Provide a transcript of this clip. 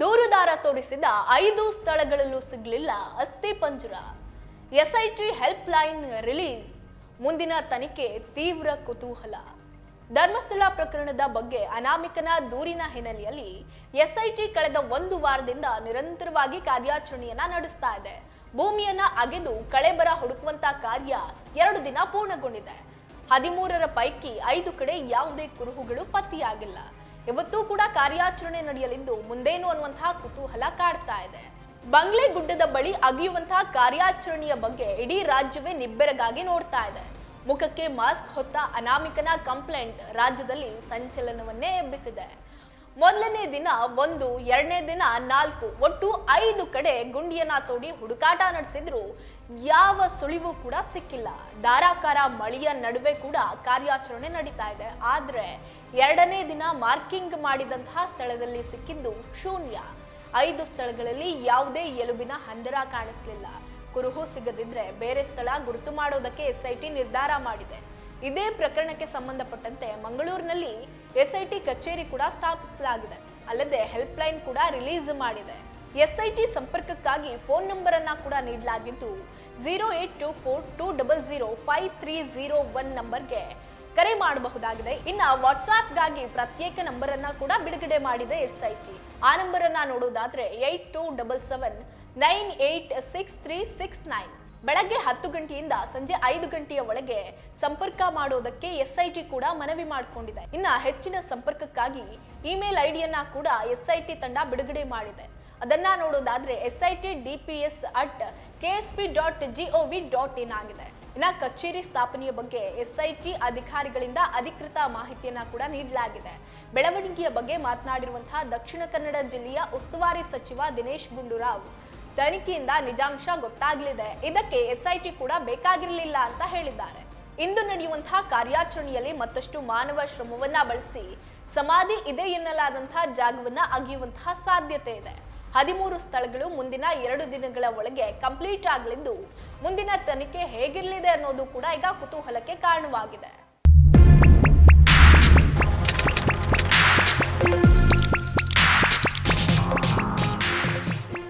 ದೂರುದಾರ ತೋರಿಸಿದ ಐದು ಸ್ಥಳಗಳಲ್ಲೂ ಸಿಗಲಿಲ್ಲ. ಅಸ್ಥಿ ಪಂಜರ, ಎಸ್ಐಟಿ ಹೆಲ್ಪ್ ಲೈನ್ ರಿಲೀಸ್, ಮುಂದಿನ ತನಿಖೆ ತೀವ್ರ ಕುತೂಹಲ. ಧರ್ಮಸ್ಥಳ ಪ್ರಕರಣದ ಬಗ್ಗೆ ಅನಾಮಿಕನ ದೂರಿನ ಹಿನ್ನೆಲೆಯಲ್ಲಿ ಎಸ್ಐಟಿ ಕಳೆದ ಒಂದು ವಾರದಿಂದ ನಿರಂತರವಾಗಿ ಕಾರ್ಯಾಚರಣೆಯನ್ನ ನಡೆಸ್ತಾ ಇದೆ. ಭೂಮಿಯನ್ನ ಅಗೆದು ಕಳೆಬರ ಹುಡುಕುವಂತ ಕಾರ್ಯ ಎರಡು ದಿನ ಪೂರ್ಣಗೊಂಡಿದೆ. ಹದಿಮೂರರ ಪೈಕಿ ಐದು ಕಡೆ ಯಾವುದೇ ಕುರುಹುಗಳು ಪತ್ತೆಯಾಗಿಲ್ಲ. ಇವತ್ತೂ ಕೂಡ ಕಾರ್ಯಾಚರಣೆ ನಡೆಯಲಿದ್ದು ಮುಂದೇನು ಅನ್ನುವಂತಹ ಕುತೂಹಲ ಕಾಡ್ತಾ ಇದೆ. ಬಂಗ್ಲೆ ಗುಡ್ಡದ ಬಳಿ ಅಗಿಯುವಂತಹ ಕಾರ್ಯಾಚರಣೆಯ ಬಗ್ಗೆ ಇಡೀ ರಾಜ್ಯವೇ ನಿಬ್ಬೆರಗಾಗಿ ನೋಡ್ತಾ ಇದೆ. ಮುಖಕ್ಕೆ ಮಾಸ್ಕ್ ಹೊತ್ತ ಅನಾಮಿಕನ ಕಂಪ್ಲೇಂಟ್ ರಾಜ್ಯದಲ್ಲಿ ಸಂಚಲನವನ್ನೇ ಎಬ್ಬಿಸಿದೆ. ಮೊದಲನೇ ದಿನ ಒಂದು, ಎರಡನೇ ದಿನ ನಾಲ್ಕು, ಒಟ್ಟು ಐದು ಕಡೆ ಗುಂಡಿಯನ್ನ ತೋಡಿ ಹುಡುಕಾಟ ನಡೆಸಿದ್ರು. ಯಾವ ಸುಳಿವು ಕೂಡ ಸಿಕ್ಕಿಲ್ಲ. ಧಾರಾಕಾರ ಮಳೆಯ ನಡುವೆ ಕೂಡ ಕಾರ್ಯಾಚರಣೆ ನಡೀತಾ ಇದೆ. ಆದ್ರೆ ಎರಡನೇ ದಿನ ಮಾರ್ಕಿಂಗ್ ಮಾಡಿದಂತಹ ಸ್ಥಳದಲ್ಲಿ ಸಿಕ್ಕಿದ್ದು ಶೂನ್ಯ. ಐದು ಸ್ಥಳಗಳಲ್ಲಿ ಯಾವುದೇ ಎಲುಬಿನ ಹಂದರ ಕಾಣಿಸ್ಲಿಲ್ಲ. ಕುರುಹು ಸಿಗದಿದ್ರೆ ಬೇರೆ ಸ್ಥಳ ಗುರುತು ಮಾಡೋದಕ್ಕೆ ಎಸ್ಐಟಿ ನಿರ್ಧಾರ ಮಾಡಿದೆ. ಇದೇ ಪ್ರಕರಣಕ್ಕೆ ಸಂಬಂಧಪಟ್ಟಂತೆ ಮಂಗಳೂರಿನಲ್ಲಿ ಎಸ್ಐಟಿ ಕಚೇರಿ ಕೂಡ ಸ್ಥಾಪಿಸಲಾಗಿದೆ. ಅಲ್ಲದೆ ಹೆಲ್ಪ್ ಲೈನ್ ಕೂಡ ರಿಲೀಸ್ ಮಾಡಿದೆ. ಎಸ್ಐಟಿ ಸಂಪರ್ಕಕ್ಕಾಗಿ ಫೋನ್ ನಂಬರ್ ಅನ್ನ ಕೂಡ ನೀಡಲಾಗಿದ್ದು, zero eight two four two double zero five three zero one ನಂಬರ್ಗೆ ಕರೆ ಮಾಡಬಹುದಾಗಿದೆ. ಇನ್ನ ವಾಟ್ಸ್ಆಪ್ಗಾಗಿ ಪ್ರತ್ಯೇಕ ನಂಬರ್ ಅನ್ನ ಕೂಡ ಬಿಡುಗಡೆ ಮಾಡಿದೆ ಎಸ್ಐಟಿ. ಆ ನಂಬರ್ ಅನ್ನ ನೋಡೋದಾದ್ರೆ eight two double seven nine eight six three six nine. ಬೆಳಗ್ಗೆ ಹತ್ತು ಗಂಟೆಯಿಂದ ಸಂಜೆ ಐದು ಗಂಟೆಯ ಒಳಗೆ ಸಂಪರ್ಕ ಮಾಡೋದಕ್ಕೆ ಎಸ್ಐಟಿ ಕೂಡ ಮನವಿ ಮಾಡಿಕೊಂಡಿದೆ. ಇನ್ನ ಹೆಚ್ಚಿನ ಸಂಪರ್ಕಕ್ಕಾಗಿ ಇಮೇಲ್ ಐಡಿಯನ್ನ ಕೂಡ ಎಸ್ಐಟಿ ತಂಡ ಬಿಡುಗಡೆ ಮಾಡಿದೆ. ಅದನ್ನ ನೋಡೋದಾದ್ರೆ P S at KSP dot GOV dot in ಆಗಿದೆ. ಇನ್ನ ಕಚೇರಿ ಸ್ಥಾಪನೆಯ ಬಗ್ಗೆ ಎಸ್ಐಟಿ ಅಧಿಕಾರಿಗಳಿಂದ ಅಧಿಕೃತ ಮಾಹಿತಿಯನ್ನ ಕೂಡ ನೀಡಲಾಗಿದೆ. ಬೆಳವಣಿಗೆಯ ಬಗ್ಗೆ ಮಾತನಾಡಿರುವಂತಹ ದಕ್ಷಿಣ ಕನ್ನಡ ಜಿಲ್ಲೆಯ ಉಸ್ತುವಾರಿ ಸಚಿವ ದಿನೇಶ್ ಗುಂಡೂರಾವ್. ತನಿಖೆಯಿಂದ ನಿಜಾಂಶ ಗೊತ್ತಾಗಲಿದೆ. ಇದಕ್ಕೆ ಎಸ್ಐಟಿ ಕೂಡ ಬೇಕಾಗಿರಲಿಲ್ಲ ಅಂತ ಹೇಳಿದ್ದಾರೆ. ಇಂದು ನಡೆಯುವಂತಹ ಕಾರ್ಯಾಚರಣೆಯಲ್ಲಿ ಮತ್ತಷ್ಟು ಮಾನವ ಶ್ರಮವನ್ನ ಬಳಸಿ ಸಮಾಧಿ ಇದೆ ಎನ್ನಲಾದಂತಹ ಜಾಗವನ್ನ ಅಗಿಯುವಂತಹ ಸಾಧ್ಯತೆ ಇದೆ. ಹದಿಮೂರು ಸ್ಥಳಗಳು ಮುಂದಿನ ಎರಡು ದಿನಗಳ ಒಳಗೆ ಕಂಪ್ಲೀಟ್ ಆಗಲಿದ್ದು ಮುಂದಿನ ತನಿಖೆ ಹೇಗಿರಲಿದೆ ಅನ್ನೋದು ಕೂಡ ಈಗ ಕುತೂಹಲಕ್ಕೆ ಕಾರಣವಾಗಿದೆ.